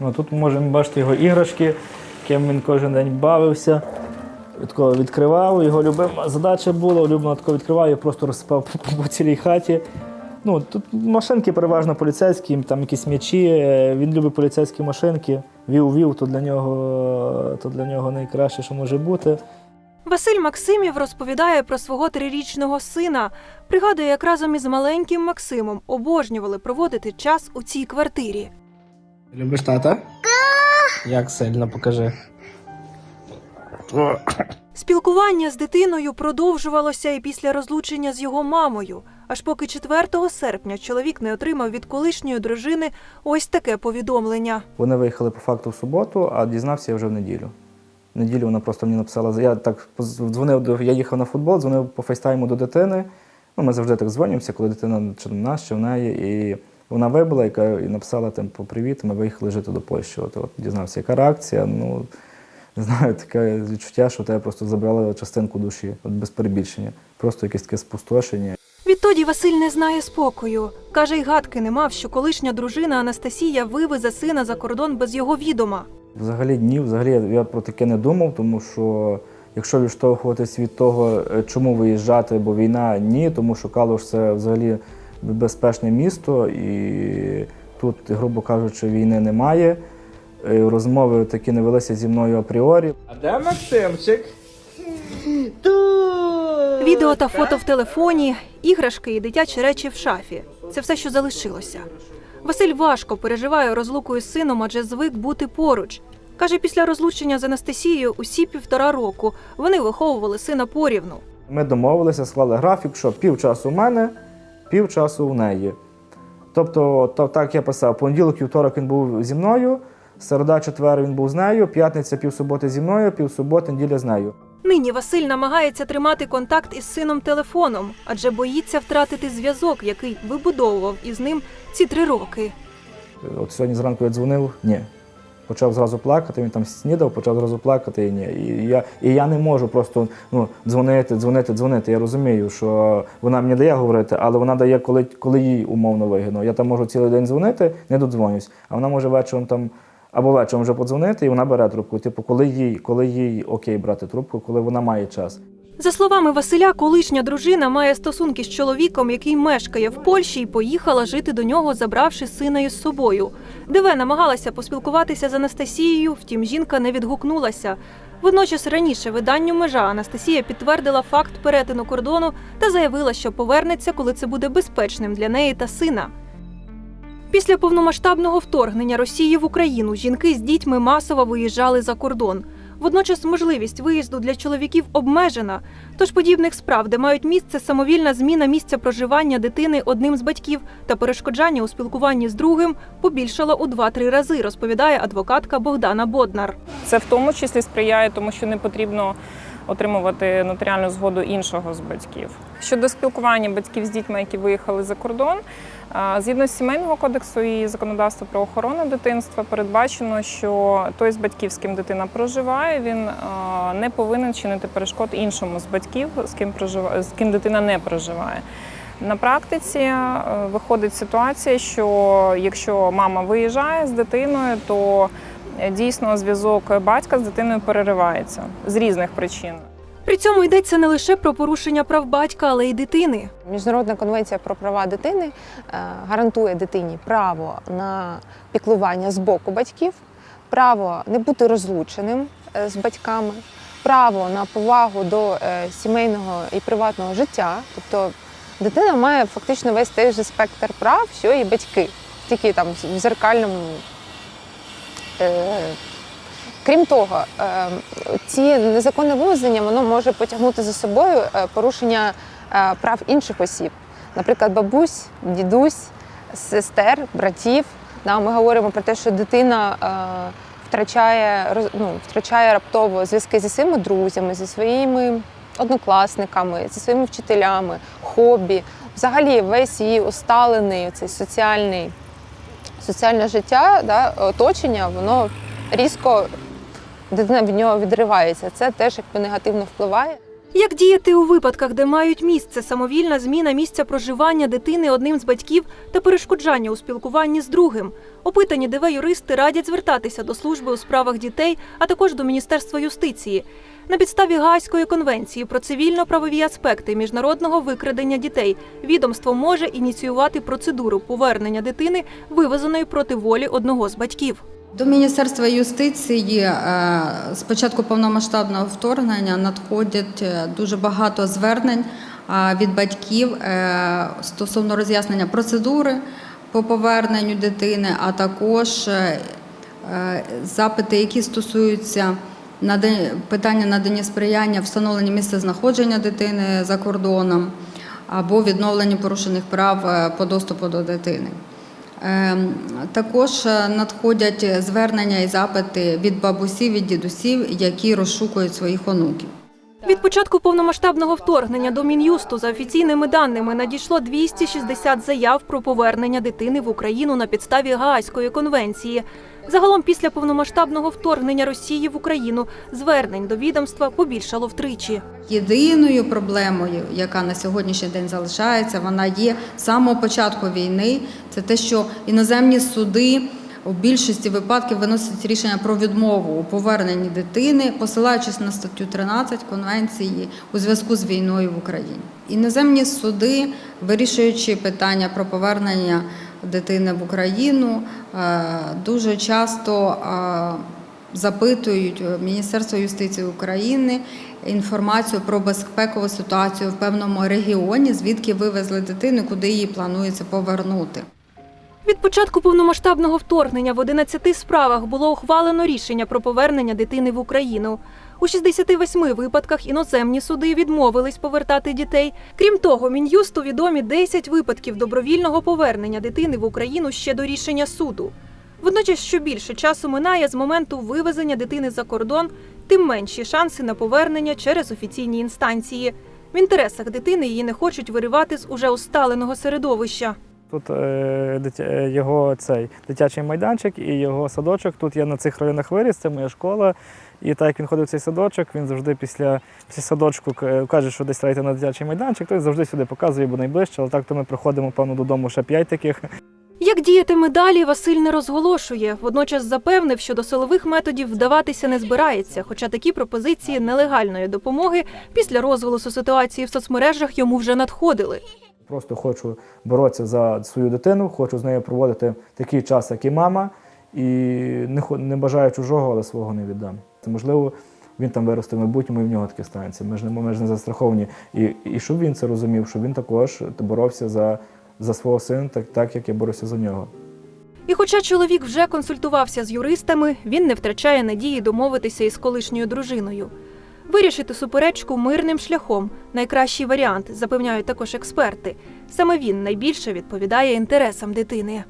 Ну, тут можемо бачити його іграшки, ким він кожен день бавився. Такого відкривав, його любима задача була, улюблено тако відкривав і просто розсипав по, цілій хаті. Ну, тут машинки переважно поліцейські, там якісь м'ячі. е, Він любить поліцейські машинки. Вів-вів, то для нього, то для нього найкраще, що може бути. Василь Максимів розповідає про свого трирічного сина. Пригадує, як разом із маленьким Максимом обожнювали проводити час у цій квартирі. Любиш тата? Як сильно покажи. Спілкування з дитиною продовжувалося і після розлучення з його мамою. Аж поки 4 серпня чоловік не отримав від колишньої дружини ось таке повідомлення. Вони виїхали по факту в суботу, а дізнався я вже в неділю. В неділю вона просто мені написала. Я так дзвонив до я їхав на футбол, дзвонив по фейстайму до дитини. Ну, ми завжди так дзвонимося, коли дитина чи в нас, чи в неї. І вона вибила і, написала тим по привіт. Ми виїхали жити до Польщі. От, от дізнався, яка реакція. Ну не знаю, таке відчуття, що тебе просто забрали частинку душі, от без перебільшення. Просто якесь таке спустошення. Відтоді Василь не знає спокою. Каже, й гадки не мав, що колишня дружина Анастасія вивезе сина за кордон без його відома. Взагалі ні, взагалі я- я про таке не думав, тому що якщо відштовхуватись від того, е, чому виїжджати, бо війна ні, тому що Калуш це взагалі безпечне місто, і тут, грубо кажучи, війни немає. Розмови такі не велися зі мною апріорі. А де Максимчик? Відео та фото в телефоні, іграшки і дитячі речі в шафі. Це все, що залишилося. Василь важко переживає розлуку із сином, адже звик бути поруч. Каже, після розлучення з Анастасією усі півтора року вони виховували сина порівну. Ми домовилися, склали графік, що півчасу в мене, півчасу в неї. Тобто, то, так я писав, понеділок, вівторок він був зі мною, середа, четвер він був з нею, п'ятниця, півсуботи зі мною, півсуботи, неділя з нею. Нині Василь намагається тримати контакт із сином телефоном, адже боїться втратити зв'язок, який вибудовував із ним ці три роки. От сьогодні зранку я дзвонив, ні. Почав зразу плакати, він там снідав, почав зразу плакати і ні. І я, і я не можу просто ну, дзвонити, дзвонити, дзвонити. Я розумію, що вона мені дає говорити, але вона дає, коли, коли їй умовно вигідно. Я там можу цілий день дзвонити, не додзвонюсь, а вона може вечором там. Або вечором вже подзвонити, і вона бере трубку. Типу, коли їй, коли їй окей брати трубку, коли вона має час. За словами Василя, колишня дружина має стосунки з чоловіком, який мешкає в Польщі, і поїхала жити до нього, забравши сина із собою. ДВ намагалася поспілкуватися з Анастасією, втім жінка не відгукнулася. Водночас раніше виданню межа Анастасія підтвердила факт перетину кордону та заявила, що повернеться, коли це буде безпечним для неї та сина. Після повномасштабного вторгнення Росії в Україну жінки з дітьми масово виїжджали за кордон. Водночас можливість виїзду для чоловіків обмежена. Тож подібних справ, де мають місце самовільна зміна місця проживання дитини одним з батьків та перешкоджання у спілкуванні з другим, побільшало у 2-3 рази, розповідає адвокатка Богдана Боднар. Це в тому числі сприяє, тому що не потрібно отримувати нотаріальну згоду іншого з батьків. Щодо спілкування батьків з дітьми, які виїхали за кордон, згідно з сімейного кодексу і законодавства про охорону дитинства, передбачено, що той з батьків, з ким дитина проживає, він не повинен чинити перешкод іншому з батьків, з ким проживає, з ким дитина не проживає. На практиці е, виходить ситуація, що якщо мама виїжджає з дитиною, то е, дійсно зв'язок батька з дитиною переривається з різних причин. При цьому йдеться не лише про порушення прав батька, але й дитини. Міжнародна конвенція про права дитини е, гарантує дитині право на піклування з боку батьків, право не бути розлученим е, з батьками, право на повагу до е, сімейного і приватного життя. Тобто дитина має фактично весь той же спектр прав, що і батьки, тільки там в зеркальному. Е, Крім того, е, ці незаконне вивезення воно може потягнути за собою е, порушення прав інших осіб, наприклад, бабусь, дідусь, сестер, братів. Ми говоримо про те, що дитина втрачає, ну, втрачає раптово зв'язки зі своїми друзями, зі своїми однокласниками, зі своїми вчителями, хобі. Взагалі, весь її усталений цей соціальний, соціальне життя, да, оточення, воно різко дитина від нього відривається. Це теж якби негативно впливає. Як діяти у випадках, де мають місце самовільна зміна місця проживання дитини одним з батьків та перешкоджання у спілкуванні з другим? Опитані ДВ юристи радять звертатися до служби у справах дітей, а також до Міністерства юстиції. На підставі Гаазької конвенції про цивільно-правові аспекти міжнародного викрадення дітей відомство може ініціювати процедуру повернення дитини, вивезеної проти волі одного з батьків. До Міністерства юстиції е, з початку повномасштабного вторгнення надходять е, дуже багато звернень від батьків е, стосовно роз'яснення процедури по поверненню дитини, а також запити, які стосуються питання надання сприяння встановленні місця знаходження дитини за кордоном або відновленню порушених прав е, по доступу до дитини. Ем, Також е, надходять звернення і запити від бабусів, від дідусів, які розшукують своїх онуків. Від початку повномасштабного вторгнення до Мін'юсту за офіційними даними надійшло 260 заяв про повернення дитини в Україну на підставі Гаазької конвенції. Загалом після повномасштабного вторгнення Росії в Україну звернень до відомства побільшало втричі. Єдиною проблемою, яка на сьогоднішній день залишається, вона є з самого початку війни. Це те, що іноземні суди у більшості випадків виносять рішення про відмову у поверненні дитини, посилаючись на статтю 13 конвенції у зв'язку з війною в Україні. Іноземні суди, вирішуючи питання про повернення дитини в Україну, е, дуже часто е, запитують Міністерство юстиції України інформацію про безпекову ситуацію в певному регіоні, звідки вивезли дитину, куди її планується повернути. Від початку повномасштабного вторгнення в 11 справах було ухвалено рішення про повернення дитини в Україну. У 68 випадках іноземні суди відмовились повертати дітей. Крім того, мін'юсту відомі 10 випадків добровільного повернення дитини в Україну ще до рішення суду. Водночас, що більше часу минає з моменту вивезення дитини за кордон, тим менші шанси на повернення через офіційні інстанції. В інтересах дитини її не хочуть виривати з уже усталеного середовища. Тут е, е, його цей дитячий майданчик і його садочок. Тут я на цих районах виріс, це моя школа. І так як він ходив в цей садочок, він завжди після, після садочку каже, що десь треба на дитячий майданчик, то завжди сюди показує, бо найближче. Але так то ми приходимо, певно, додому ще п'ять таких. Як діятиме далі, Василь не розголошує. Водночас запевнив, що до силових методів вдаватися не збирається, хоча такі пропозиції нелегальної допомоги після розголосу ситуації в соцмережах йому вже надходили. Просто хочу боротися за свою дитину, хочу з нею проводити такий час, як і мама, і не, не бажаю чужого, але свого не віддам. Це можливо, він там виросте в майбутньому і в нього таке станеться. Ми ж не, ми ж не застраховані. І, і щоб він це розумів, щоб він також боровся за, за свого сина, так, так як я борюся за нього. І хоча чоловік вже консультувався з юристами, він не втрачає надії домовитися із колишньою дружиною. Вирішити суперечку мирним шляхом найкращий варіант, запевняють також експерти. Саме він найбільше відповідає інтересам дитини.